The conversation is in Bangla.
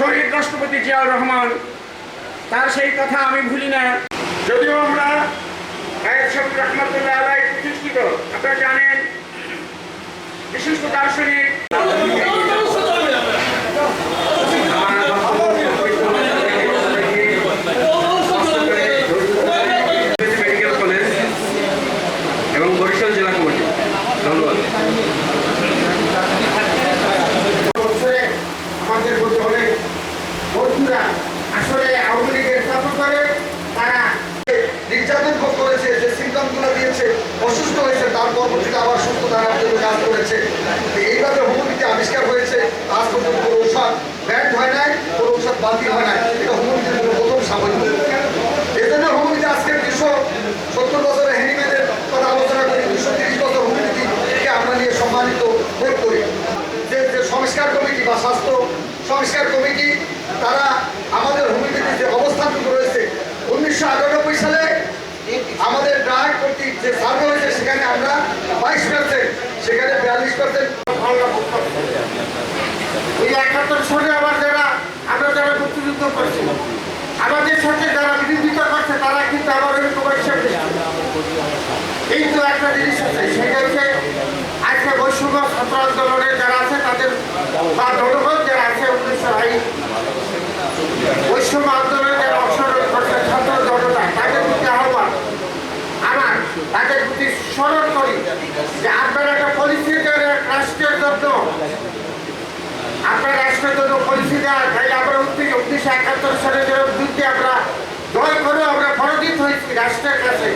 শহীদ রাষ্ট্রপতি জিয়াউর রহমান, তার সেই কথা আমি ভুলি না। যদিও আমরা আপনারা জানেন, বিশিষ্ট দার্শনিক এবং বরিশাল জেলা কমিটি। ধন্যবাদ বছরে আমাদের মধ্যে অনেক বন্ধুরা আসলে আওয়ামী লীগের শাসন করে তারা নির্যাতন ভোগ করেছে যে সিমটমগুলো দিয়েছে অসুস্থ হয়েছে তার পরবর্তীতে আবার সুস্থ থাকার জন্য কাজ করেছে। এইভাবে হোমিওপ্যাথি আবিষ্কার হয়েছে। আজ পর্যন্ত কোনো ঔষধ ব্যান্ড হয় নাই, কোনো ঔষধ বাতিল হয় নাই। এটা জন্য প্রথম হ্যানিম্যানের কথা আলোচনা করি দুশো তিরিশ বছর হোমিওপ্যাথিকে আমরা নিয়ে সম্মানিত করি। যে সংস্কার কমিটি বা স্বাস্থ্য সংস্কার কমিটি, তারা আমাদের হোমিওপ্যাথির যে অবস্থানটুকু রয়েছে উনিশশো আটানব্বই সালে আমাদের ড্রাগ কর্তৃক যে সার্ভে হয়েছে সেখানে আমরা বাইশ পার্সেন্ট সেখানে বিয়াল্লিশ পার্সেন্ট এই একাত্তর সনে আবার যারা, আমরা যারা মুক্তিযুদ্ধ করছি, আমাদের সাথে যারা বিরোধিতা দেওয়া তাই আমরা উদ্যোগে উনিশশো একাত্তর সালে যেরকম যুদ্ধে আমরা জয় করে আমরা পরাজিত হয়েছি রাষ্ট্রের কাছে।